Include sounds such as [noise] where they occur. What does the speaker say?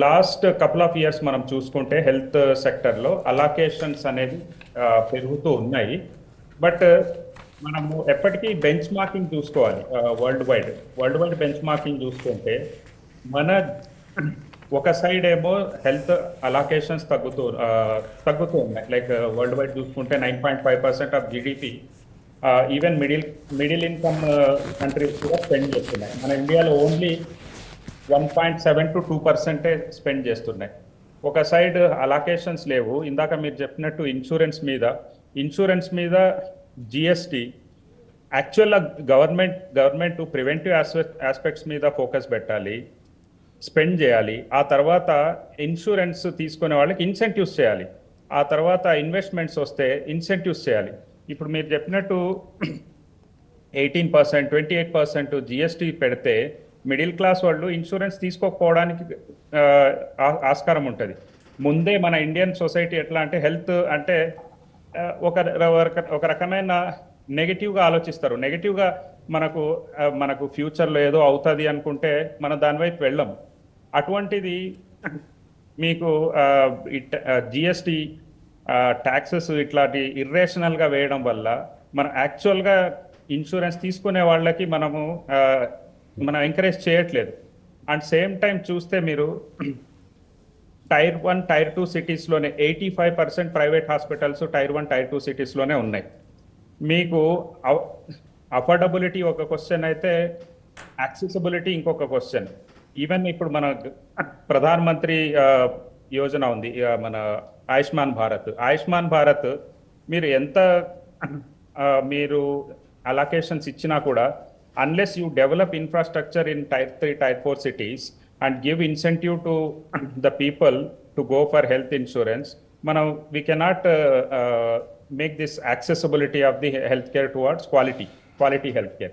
Last couple of years మనం చూసుకుంటే health సెక్టర్లో అలాకేషన్స్ అనేది పెరుగుతూ ఉన్నాయి. బట్ మనము ఎప్పటికీ బెంచ్ మార్కింగ్ చూసుకోవాలి world wide world wide benchmarking చూసుకుంటే మన ఒక సైడ్ ఏమో హెల్త్ అలాకేషన్స్ తగ్గుతూ తగ్గుతూ ఉన్నాయి. లైక్ వరల్డ్ వైడ్ చూసుకుంటే nine point five percent of GDP even middle middle income countries కూడా స్పెండ్ చేస్తున్నాయి. మన ఇండియాలో only one point seven to two పర్సెంటే స్పెండ్ చేస్తున్నాయి. ఒక సైడ్ అలాకేషన్స్ లేవు. ఇందాక మీరు చెప్పినట్టు ఇన్సూరెన్స్ మీద ఇన్సూరెన్స్ మీద జిఎస్టి యాక్చువల్గా గవర్నమెంట్ గవర్నమెంట్ ప్రివెంటివ్ ఆస్పెక్ట్స్ మీద ఫోకస్ పెట్టాలి స్పెండ్ చేయాలి. ఆ తర్వాత ఇన్సూరెన్స్ తీసుకునే వాళ్ళకి ఇన్సెంటివ్స్ చేయాలి. ఆ తర్వాత ఇన్వెస్ట్మెంట్స్ వస్తే ఇన్సెంటివ్స్ చేయాలి. ఇప్పుడు మీరు చెప్పినట్టు eighteen percent twenty eight percent GST పెడితే మిడిల్ క్లాస్ వాళ్ళు ఇన్సూరెన్స్ తీసుకోకపోవడానికి ఆ, ఆస్కారం ఉంటుంది. ముందే మన ఇండియన్ సొసైటీ ఎట్లా అంటే హెల్త్ అంటే ఒక ఒక రకమైన నెగిటివ్గా ఆలోచిస్తారు. నెగిటివ్గా మనకు మనకు ఫ్యూచర్లో ఏదో అవుతుంది అనుకుంటే మనం దానివైపు వెళ్ళం. అటువంటిది మీకు జిఎస్టి ట్యాక్సెస్ ఇట్లాంటి ఇర్రేషనల్గా వేయడం వల్ల మనం యాక్చువల్గా ఇన్సూరెన్స్ తీసుకునే వాళ్ళకి మనము మనం ఎంకరేజ్ చేయట్లేదు. అండ్ సేమ్ టైం చూస్తే మీరు tier one tier two సిటీస్లోనే eighty five percent private hospitals tier one tier two సిటీస్లోనే ఉన్నాయి. మీకు అఫోర్డబిలిటీ ఒక క్వశ్చన్ అయితే యాక్సెసిబిలిటీ ఇంకొక క్వశ్చన్ ఈవెన్ ఇప్పుడు మన ప్రధాన్ మంత్రి యోజన ఉంది మన ఆయుష్మాన్ భారత్. ఆయుష్మాన్ భారత్ మీరు ఎంత మీరు అలొకేషన్స్ ఇచ్చినా కూడా unless you develop infrastructure in tier 3, tier 4 cities and give incentive to [clears throat] the people to go for health insurance, Manav, we cannot uh, uh, make this accessibility of the healthcare towards quality, quality healthcare.